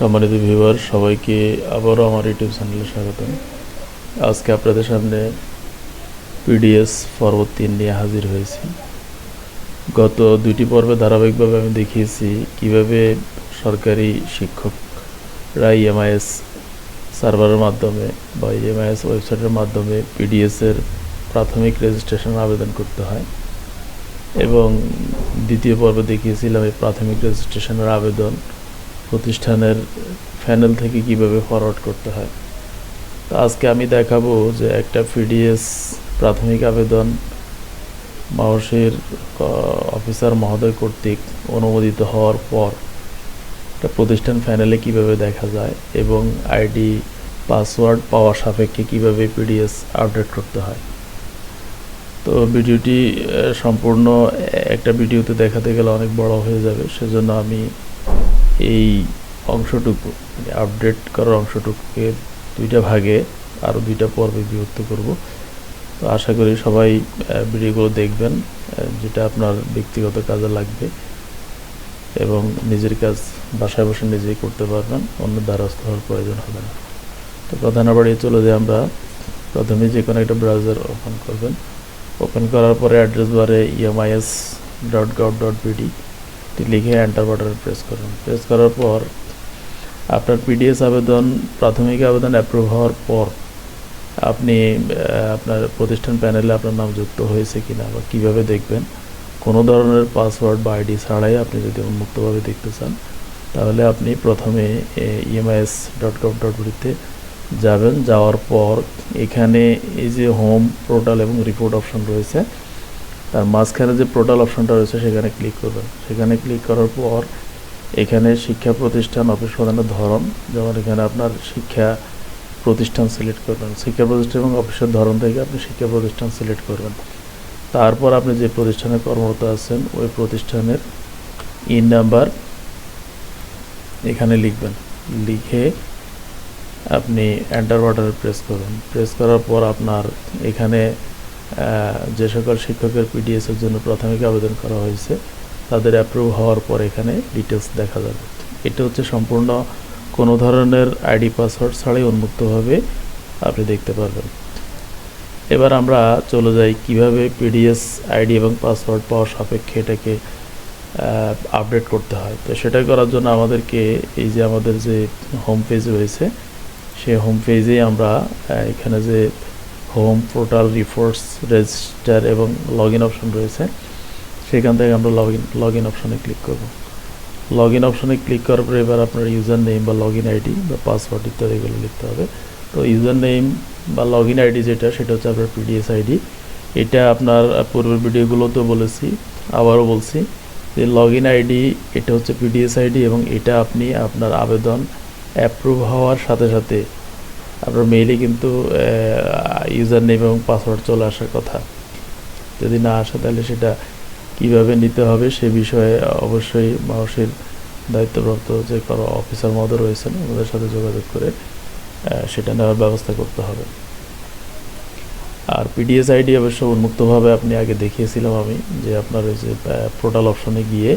সম্মানিত ভিউয়ার, সবাইকে আবারও আমার ইউটিউব চ্যানেলে স্বাগতম। আজকে আপনাদের সামনে পিডিএস পর্ব তিন নিয়ে হাজির হয়েছি। গত দুইটি পর্বে ধারাবাহিকভাবে আমি দেখিয়েছি কীভাবে সরকারি শিক্ষকরা ইএমআইএস সার্ভারের মাধ্যমে বা ইএমআইএস ওয়েবসাইটের মাধ্যমে পিডিএসের প্রাথমিক রেজিস্ট্রেশন আবেদন করতে হয়। এবং দ্বিতীয় পর্বে দেখিয়েছিলাম এই প্রাথমিক রেজিস্ট্রেশনের আবেদন। প্রতিষ্ঠানের প্যানেল থেকে কীভাবে ফরওয়ার্ড করতে হয়। তো আজকে আমি দেখাবো যে একটা পিডিএস প্রাথমিক আবেদন মাওসের অফিসার মহোদয় কর্তৃক অনুমোদিত হওয়ার পর একটা প্রতিষ্ঠান প্যানেলে কীভাবে দেখা যায় এবং আইডি, পাসওয়ার্ড পাওয়ার সাপেক্ষে কীভাবে পিডিএস আপডেট করতে হয়। তো ভিডিওটি সম্পূর্ণ একটা ভিডিওতে দেখাতে গেলে অনেক বড় হয়ে যাবে, সেজন্য আমি এই অংশটুকু মানে আপডেট করার অংশটুকুকে দুইটা ভাগে আরও দুইটা পর্বে বিভক্ত করব। তো আশা করি সবাই ভিডিওগুলো দেখবেন যেটা আপনার ব্যক্তিগত কাজে লাগবে এবং নিজের কাজ বাসায় বসে নিজেই করতে পারবেন, অন্য দ্বারস্থ হওয়ার প্রয়োজন হবে না। তো কথা না বাড়িয়ে চলে যাই আমরা। প্রথমে যে কোনো একটা ব্রাউজার ওপেন করবেন। ওপেন করার পরে অ্যাড্রেস বারে EMIS dot gov dot BD লিখে এন্টার বাটনে প্রেস করুন। প্রেস করার পর আপনার পিডিএস আবেদন, প্রাথমিক আবেদন অ্যাপ্রুভ হওয়ার পর আপনি আপনার প্রতিষ্ঠান প্যানেলে আপনার নাম যুক্ত হয়েছে কিনা বা কীভাবে দেখবেন, কোনো ধরনের পাসওয়ার্ড বা আইডি ছাড়াই আপনি যদি উন্মুক্তভাবে দেখতে চান, তাহলে আপনি প্রথমে ইএমআইএস ডট কম ডট বিডিতে যাবেন। যাওয়ার পর এখানে এই যে হোম পোর্টাল এবং রিপোর্ট অপশন রয়েছে তার মাঝখানে যে পোর্টাল অপশনটা রয়েছে, সেখানে ক্লিক করবেন। সেখানে ক্লিক করার পর এখানে শিক্ষা প্রতিষ্ঠান অফিস প্রদানের ধরন, যেমন এখানে আপনার শিক্ষা প্রতিষ্ঠান সিলেক্ট করবেন। শিক্ষা প্রতিষ্ঠান এবং অফিসের ধরন থেকে আপনি শিক্ষা প্রতিষ্ঠান সিলেক্ট করবেন। তারপর আপনি যে প্রতিষ্ঠানে কর্মরত আছেন, ওই প্রতিষ্ঠানের ইন নাম্বার এখানে লিখবেন। লিখে আপনি এন্টার বাটনে প্রেস করবেন। প্রেস করার পর আপনার এখানে যে সকল শিক্ষকের পিডিএসের জন্য প্রাথমিক আবেদন করা হয়েছে, তাদের অ্যাপ্রুভ হওয়ার পর এখানে ডিটেলস দেখা যাবে। এটা হচ্ছে সম্পূর্ণ কোনো ধরনের আইডি পাসওয়ার্ড ছাড়াই উন্মুক্তভাবে আপনি দেখতে পারবেন। এবার আমরা চলে যাই কীভাবে পিডিএস আইডি এবং পাসওয়ার্ড পাওয়ার সাপেক্ষে এটাকে আপডেট করতে হয়। তো সেটা করার জন্য আমাদেরকে এই যে আমাদের যে হোম পেজ রয়েছে, সেই হোম পেজেই আমরা এখানে যে হোম পোর্টাল রিফোর্স রেজিস্টার এবং লগ ইন অপশন রয়েছে, সেখান থেকে আমরা লগ ইন লগ ইন অপশনে ক্লিক করব। লগ ইন অপশনে ক্লিক করার পরে এবার আপনার ইউজার নেম বা লগ ইন আইডি বা পাসওয়ার্ড ইত্যাদি এগুলো লিখতে হবে। তো ইউজার নেম বা লগ ইন আইডি যেটা, সেটা হচ্ছে আপনার পিডিএস আইডি এটা আপনার পূর্বের ভিডিওগুলোতেও বলেছি, আবারও বলছি যে লগ ইন আইডি এটা হচ্ছে পিডিএস আইডি এবং এটা আপনি আপনার আবেদন অ্যাপ্রুভ হওয়ার সাথে সাথে আপনার মেইলে কিন্তু ইউজার নেম এবং পাসওয়ার্ড চলে আসার কথা। যদি না আসে তাহলে সেটা কীভাবে নিতে হবে সে বিষয়ে অবশ্যই মানুষের দায়িত্বপ্রাপ্ত যে কোনো অফিসার মহোদয় রয়েছেন ওদের সাথে যোগাযোগ করে সেটা নেওয়ার ব্যবস্থা করতে হবে। আর পিডিএস আইডি অবশ্য উন্মুক্তভাবে আপনি আগে দেখিয়েছিলাম আমি যে আপনার ওই যে পোর্টাল অপশনে গিয়ে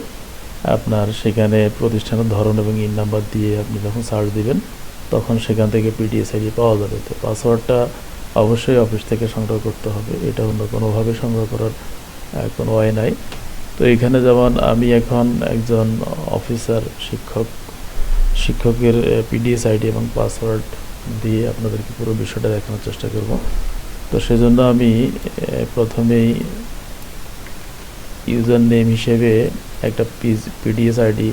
আপনার সেখানে প্রতিষ্ঠানের ধরন এবং ইন নাম্বার দিয়ে আপনি যখন সার্চ দিবেন তখন সেখান থেকে পিডিএস আইডি পাওয়া যাবে। তো পাসওয়ার্ডটা অবশ্যই অফিস থেকে সংগ্রহ করতে হবে। এটা অন্য কোনোভাবে সংগ্রহ করার কোনো ওয়ে নাই। তো এখানে যেমন আমি এখন একজন অফিসার, শিক্ষক, শিক্ষকের পিডিএস আইডি এবং পাসওয়ার্ড দিয়ে আপনাদেরকে পুরো বিষয়টা দেখানোর চেষ্টা করব। তো সেজন্য আমি প্রথমেই ইউজার নেম হিসেবে একটা পিডিএস আইডি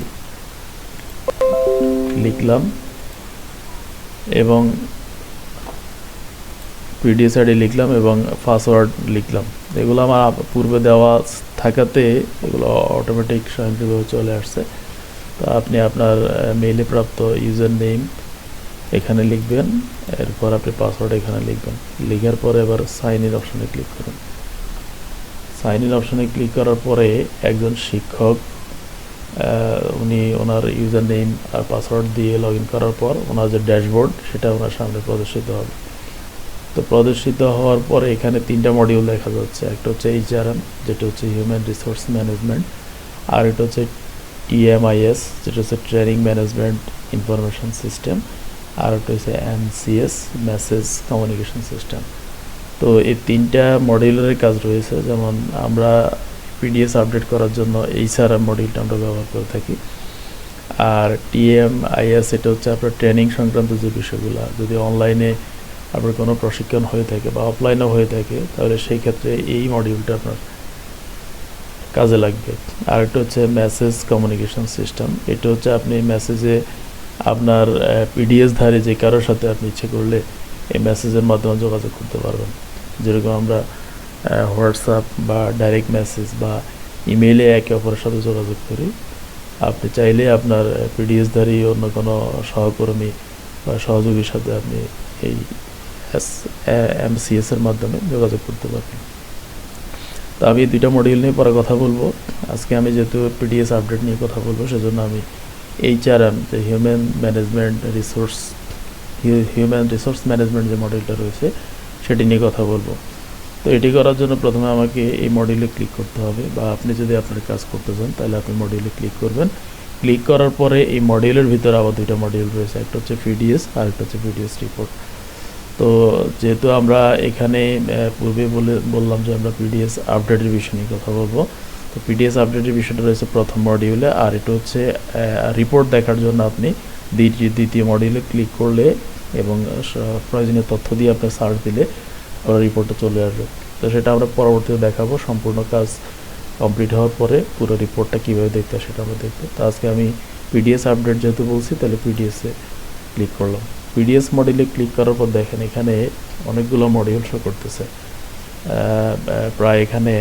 লিখলাম। এবং পিডিএস আইডি লিখলাম এবং পাসওয়ার্ড লিখলাম। এগুলো আমার পূর্বে দেওয়া থাকাতে এগুলো অটোমেটিক স্বয়ংক্রিয়ভাবে চলে আসছে। তো আপনি আপনার মেইলে প্রাপ্ত ইউজার নেম এখানে লিখবেন, এরপর আপনি পাসওয়ার্ড এখানে লিখবেন। লিখার পরে এবার সাইন ইন অপশনে ক্লিক করুন। সাইন ইন অপশনে ক্লিক করার পরে একজন শিক্ষক উনি ওনার ইউজার নেম আর পাসওয়ার্ড দিয়ে লগ করার পর ওনার যে ড্যাশবোর্ড, সেটা ওনার সামনে প্রদর্শিত হবে। তো প্রদর্শিত হওয়ার পর এখানে তিনটা মডিউল দেখা যাচ্ছে। একটা হচ্ছে এইচআরএম যেটা হচ্ছে হিউম্যান রিসোর্স ম্যানেজমেন্ট আর এটা হচ্ছে টিএমআইএস যেটা হচ্ছে ট্রেনিং ম্যানেজমেন্ট ইনফরমেশন সিস্টেম আর একটা হচ্ছে এমসিএস মেসেজ কমিউনিকেশন সিস্টেম তো এই তিনটা মডিউলের কাজ রয়েছে। যেমন আমরা পিডিএস আপডেট করার জন্য এই সারা মডিউলটা আমরা ব্যবহার করে থাকি। আর টিএম আইএস এটা হচ্ছে আপনার ট্রেনিং সংক্রান্ত যে বিষয়গুলো, যদি অনলাইনে আপনার কোনো প্রশিক্ষণ হয়ে থাকে বা অফলাইনেও হয়ে থাকে, তাহলে সেই ক্ষেত্রে এই মডিউলটা আপনার কাজে লাগবে। আর একটা হচ্ছে মেসেজ কমিউনিকেশন সিস্টেম এটা হচ্ছে আপনি মেসেজে আপনার পিডিএস ধারে যে কারোর সাথে আপনি ইচ্ছে করলে এই মেসেজের মাধ্যমে যোগাযোগ করতে পারবেন। যেরকম আমরা হোয়াটসঅ্যাপ বা ডাইরেক্ট মেসেজ বা ইমেইলে একে অপরের সাথে যোগাযোগ করি। আপনি চাইলে আপনার পিডিএসধারী অন্য কোনো সহকর্মী বা সহযোগীর সাথে আপনি এই এস এমসিএস এর মাধ্যমে যোগাযোগ করতে পারবেন। তো আমি দুইটা মডিউল নিয়ে পরে কথা বলব। আজকে আমি যেহেতু পিডিএস আপডেট নিয়ে কথা বলব, সেজন্য আমি এইচআরএম যে human management resource human resource management যে মডেলটা রয়েছে, সেটি নিয়ে কথা বলব। তো এটি করার জন্য প্রথমে আমাকে এই মডিউলে ক্লিক করতে হবে বা আপনি যদি আপনার কাজ করতে চান, তাহলে আপনি মডিউলে ক্লিক করবেন। ক্লিক করার পরে এই মডিউলের ভিতরে আবার দুইটা মডিউল রয়েছে, একটা হচ্ছে পিডিএস আর একটা হচ্ছে পিডিএস রিপোর্ট তো যেহেতু আমরা এখানে পূর্বে বলে, বললাম যে আমরা পিডিএস আপডেটের বিষয় নিয়ে কথা বলব, তো পিডিএস আপডেটের বিষয়টা রয়েছে প্রথম মডিউলে আর এটা হচ্ছে রিপোর্ট দেখার জন্য আপনি দ্বিতীয় দ্বিতীয় মডিউলে ক্লিক করলে এবং প্রয়োজনীয় তথ্য দিয়ে আপনি সার্চ দিলে ওরা রিপোর্টটা চলে আসবে। তো সেটা আমরা পরবর্তীতে দেখাবো। সম্পূর্ণ কাজ কমপ্লিট হওয়ার পরে পুরো রিপোর্টটা কীভাবে দেখতে হয় সেটা আমরা দেখব। তো আজকে আমি পিডিএস আপডেট যেহেতু বলছি, তাহলে পিডিএসে ক্লিক করলাম। পিডিএস মডিউলে ক্লিক করার পর দেখেন এখানে অনেকগুলো মডিউল শো করতেছে। প্রায় এখানে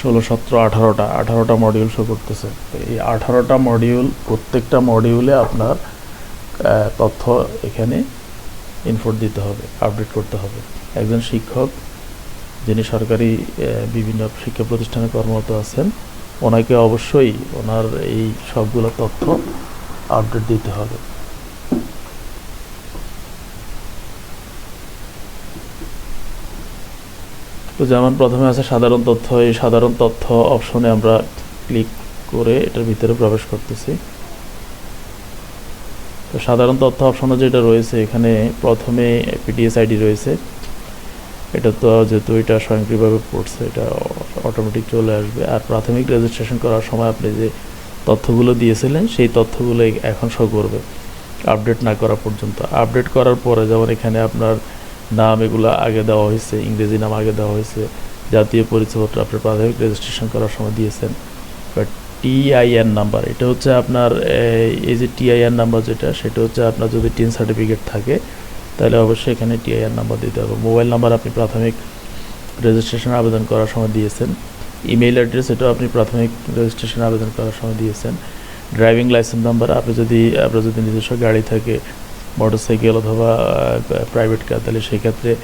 ষোলো, সতেরো, আঠারোটা আঠারোটা মডিউল শো করতেছে। এই আঠারোটা মডিউল প্রত্যেকটা মডিউলে আপনার তথ্য এখানে ইনপুট দিতে হবে আপডেট করতে হবে। একজন শিক্ষক যিনি সরকারি বিভিন্ন শিক্ষা প্রতিষ্ঠানে কর্মরত আছেন, ওনাকে অবশ্যই ওনার এই সবগুলো তথ্য আপডেট দিতে হবে। তো যেমন প্রথমে আছে সাধারণ তথ্য, এই সাধারণ তথ্য অপশনে আমরা ক্লিক করে এটার ভিতরে প্রবেশ করতেছি। তো সাধারণ তথ্য অপশনে যেটা রয়েছে, এখানে প্রথমে পিডিএস আইডি রয়েছে। এটা তো যেহেতু এটা স্বয়ংক্রিয়ভাবে পড়ছে, এটা অটোমেটিক চলে আসবে। আর প্রাথমিক রেজিস্ট্রেশন করার সময় আপনি যে তথ্যগুলো দিয়েছিলেন, সেই তথ্যগুলো এখন শো করবে আপডেট না করা পর্যন্ত। আপডেট করার পরে যেমন এখানে আপনার নাম এগুলো আগে দেওয়া হয়েছে, ইংরেজি নাম আগে দেওয়া হয়েছে, জাতীয় পরিচয়পত্র আপনার প্রাথমিক রেজিস্ট্রেশন করার সময় দিয়েছেন। বাট টিআইএন নাম্বার এটা হচ্ছে আপনার, এই- যে টিআইএন নাম্বার যেটা, সেটা হচ্ছে আপনার যদি টিন সার্টিফিকেট থাকে, তাহলে অবশ্যই এখানে টিআইএন নাম্বার দিতে হবে। মোবাইল নাম্বার আপনি প্রাথমিক রেজিস্ট্রেশন আবেদন করার সময় দিয়েছেন। ইমেইল অ্যাড্রেস এটাও আপনি প্রাথমিক রেজিস্ট্রেশন আবেদন করার সময় দিয়েছেন। ড্রাইভিং লাইসেন্স নাম্বার আপনি যদি, আপনার যদি নিজস্ব গাড়ি থাকে মোটরসাইকেল অথবা প্রাইভেট কার তাহলে সেই ক্ষেত্রে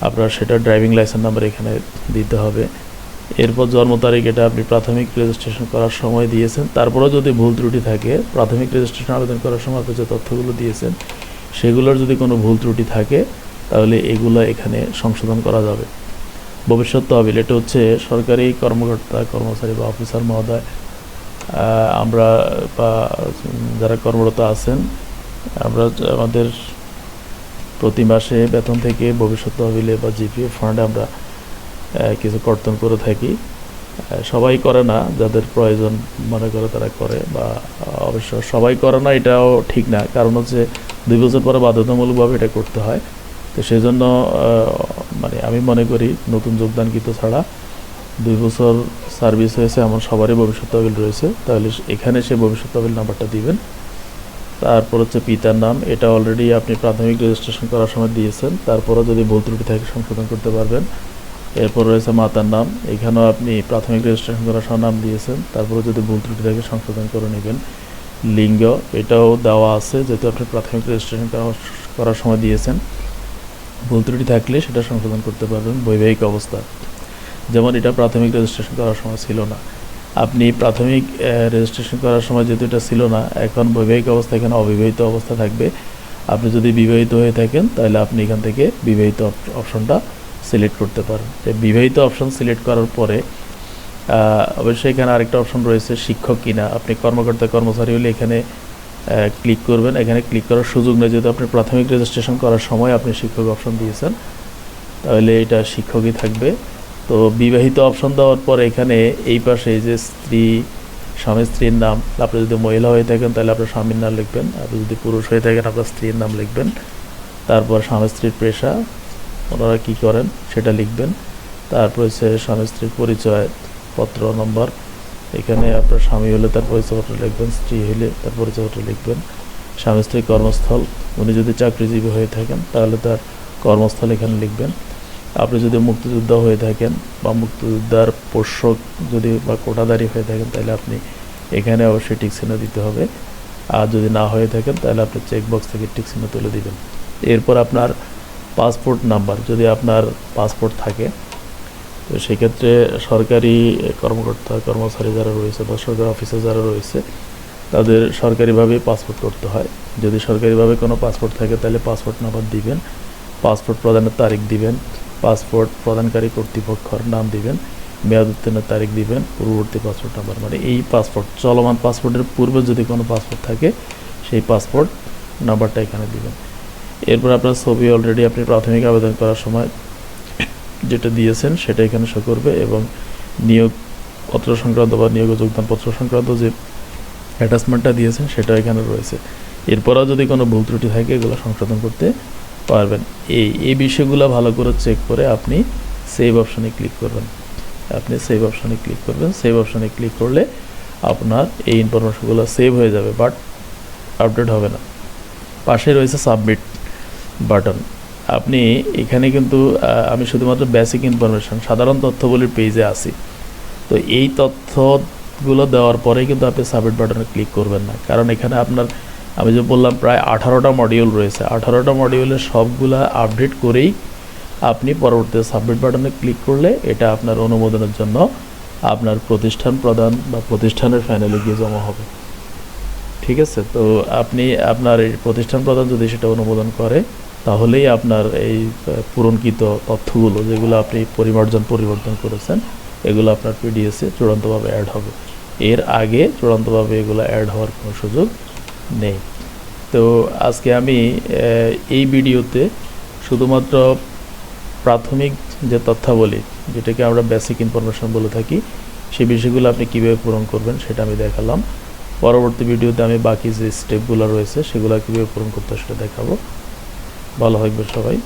আপনার সেটা ড্রাইভিং লাইসেন্স নাম্বার এখানে দিতে হবে। এরপর জন্ম তারিখ এটা আপনি প্রাথমিক রেজিস্ট্রেশন করার সময় দিয়েছেন। তারপরেও যদি ভুল ত্রুটি থাকে, প্রাথমিক রেজিস্ট্রেশন আবেদন করার সময় আপনি যে তথ্যগুলো দিয়েছেন, সেগুলোর যদি কোনো ভুল ত্রুটি থাকে, তাহলে এগুলো এখানে সংশোধন করা যাবে। ভবিষ্যৎ তহবিল, এটা হচ্ছে সরকারি কর্মকর্তা, কর্মচারী বা অফিসার মহোদয় আমরা বা যারা কর্মরত আছেন, আমরা আমাদের প্রতি মাসে বেতন থেকে ভবিষ্যৎ তহবিলে বা জিপিএ ফান্ডে আমরা কিছু কর্তন করে থাকি। সবাই করে না, যাদের প্রয়োজন মনে করে তারা করে বা অবশ্য সবাই করে না, এটাও ঠিক না। কারণ হচ্ছে দুই বছর পরে বাধ্যতামূলকভাবে এটা করতে হয়। তো সেই জন্য মানে আমি মনে করি নতুন যোগদানকৃত ছাড়া দুই বছর সার্ভিস হয়েছে, এমন সবারই ভবিষ্যৎ তহবিল রয়েছে। তাহলে এখানে সে ভবিষ্যৎ তহবিল নাম্বারটা দিবেন। তারপর হচ্ছে পিতার নাম, এটা অলরেডি আপনি প্রাথমিক রেজিস্ট্রেশন করার সময় দিয়েছেন। তারপরও যদি ভুল ত্রুটি থাকে সংশোধন করতে পারবেন। এরপর রয়েছে মাতার নাম। এখানেও আপনি প্রাথমিক রেজিস্ট্রেশন করার সময় নাম দিয়েছেন। তারপরে যদি ভুল ত্রুটি থাকে সংশোধন করে নেবেন। লিঙ্গ, এটাও দেওয়া আছে যেহেতু আপনি প্রাথমিক রেজিস্ট্রেশন করার সময় দিয়েছেন। ভুল ত্রুটি থাকলে সেটা সংশোধন করতে পারবেন। বৈবাহিক অবস্থা। যেমন এটা প্রাথমিক রেজিস্ট্রেশন করার সময় ছিল না। আপনি প্রাথমিক রেজিস্ট্রেশন করার সময় যেহেতু এটা ছিল না, এখন বৈবাহিক অবস্থা, এখানে অবিবাহিত অবস্থা থাকবে। আপনি যদি বিবাহিত হয়ে থাকেন, তাহলে আপনি এখান থেকে বিবাহিত অপশনটা সিলেক্ট করতে পারেন বিবাহিত অপশন সিলেক্ট করার পরে অবশ্যই এখানে আরেকটা অপশন রয়েছে, শিক্ষক কিনা। আপনি কর্মকর্তা, কর্মচারী হলে এখানে ক্লিক করবেন। এখানে ক্লিক করার সুযোগ নেই। যেহেতু আপনি প্রাথমিক রেজিস্ট্রেশন করার সময় আপনি শিক্ষক অপশন দিয়েছেন, তাহলে এটা শিক্ষকই থাকবে। তো বিবাহিত অপশন দেওয়ার পর এখানে এই পাশে যে স্ত্রী, স্বামী, স্ত্রীর নাম, আপনি যদি মহিলা হয়ে থাকেন, তাহলে আপনার স্বামীর নাম লিখবেন। আপনি যদি পুরুষ হয়ে থাকেন, আপনার স্ত্রীর নাম লিখবেন। তারপর স্বামী, স্ত্রীর পেশা ওনারা কী করেন সেটা লিখবেন। তারপর হচ্ছে স্বামী স্ত্রীর পরিচয়, পত্র, নম্বর। এখানে আপনার স্বামী হলে তার পরিচয়পত্র লিখবেন, স্ত্রী হলে তার পরিচয়পত্র লিখবেন। স্বামী স্ত্রীর কর্মস্থল, উনি যদি চাকরিজীবী হয়ে থাকেন তাহলে তার কর্মস্থল এখানে লিখবেন। আপনি যদি মুক্তিযোদ্ধা হয়ে থাকেন বা মুক্তিযোদ্ধার পোষ্যক যদি বা কোটাদারি হয়ে থাকেন তাহলে আপনি এখানে অবশ্যই টিক চিহ্ন দিতে হবে। আর যদি না হয়ে থাকেন তাহলে আপনি চেকবক্স থেকে টিক চিহ্ন তুলে দিবেন। এরপর আপনার পাসপোর্ট নাম্বার যদি আপনার পাসপোর্ট থাকে, তো সেক্ষেত্রে সরকারি কর্মকর্তা, কর্মচারী যারা রয়েছে বা সরকারি অফিসে যারা রয়েছে, তাদের সরকারিভাবে পাসপোর্ট করতে হয়। যদি সরকারিভাবে কোনো পাসপোর্ট থাকে, তাহলে পাসপোর্ট নাম্বার দিবেন, পাসপোর্ট প্রদানের তারিখ দিবেন, পাসপোর্ট প্রদানকারী কর্তৃপক্ষর নাম দিবেন, মেয়াদ উত্তীর্ণের তারিখ দিবেন, পূর্ববর্তী পাসপোর্ট নাম্বার। মানে এই পাসপোর্ট, চলমান পাসপোর্টের পূর্বে যদি কোনো পাসপোর্ট থাকে, সেই পাসপোর্ট নাম্বারটা এখানে দিবেন। এরপর আপনার ছবি অলরেডি আপনি প্রাথমিক আবেদন করার সময় যেটা দিয়েছেন সেটা এখানে শো করবে এবং নিয়োগ পত্র সংক্রান্ত বা নিয়োগ যোগদান পত্র সংক্রান্ত যে অ্যাটাচমেন্টটা দিয়েছেন সেটা এখানে রয়েছে। এরপরেও যদি কোনো ভুল ত্রুটি থাকে এগুলো সংশোধন করতে পারবেন। এই এই বিষয়গুলো ভালো করে চেক করে আপনি সেভ অপশানে ক্লিক করবেন। আপনি সেভ অপশানে ক্লিক করবেন। সেভ অপশানে ক্লিক করলে আপনার এই ইনফরমেশনগুলো সেভ হয়ে যাবে বাট আপডেট হবে না। পাশে রয়েছে সাবমিট বাটন। আপনি এখানে কিন্তু আমি শুধুমাত্র বেসিক ইনফরমেশন সাধারণ তথ্যগুলির পেজে আছি। তো এই তথ্যগুলো দেওয়ার পরে কিন্তু আপনি সাবমিট বাটনে ক্লিক করবেন না। কারণ এখানে আপনার, আমি যে বললাম প্রায় আঠারোটা মডিউল রয়েছে, আঠারোটা মডিউলের সবগুলা আপডেট করেই আপনি পরবর্তীতে সাবমিট বাটনে ক্লিক করলে এটা আপনার অনুমোদনের জন্য আপনার প্রতিষ্ঠান প্রদান বা প্রতিষ্ঠানের ফাইনালে গিয়ে জমা হবে। ঠিক আছে? তো আপনি আপনার প্রতিষ্ঠান প্রদান যদি সেটা অনুমোদন করে তাহলেই আপনার এই পূরণকৃত তথ্যগুলো যেগুলো আপনি পরিমার্জন, পরিবর্তন করেছেন, এগুলো আপনার পিডিএসে চূড়ান্তভাবে অ্যাড হবে। এর আগে চূড়ান্তভাবে এগুলো অ্যাড হওয়ার কোনো সুযোগ নেই। তো আজকে আমি এই ভিডিওতে শুধুমাত্র প্রাথমিক যে তথ্যাবলী, যেটাকে আমরা বেসিক ইনফরমেশন বলে থাকি সেই বিষয়গুলো আপনি কীভাবে পূরণ করবেন সেটা আমি দেখালাম। পরবর্তী ভিডিওতে আমি বাকি যে স্টেপগুলো রয়েছে, সেগুলো কীভাবে পূরণ করতে সেটা দেখাবো। ভালো থাকবে সবাই।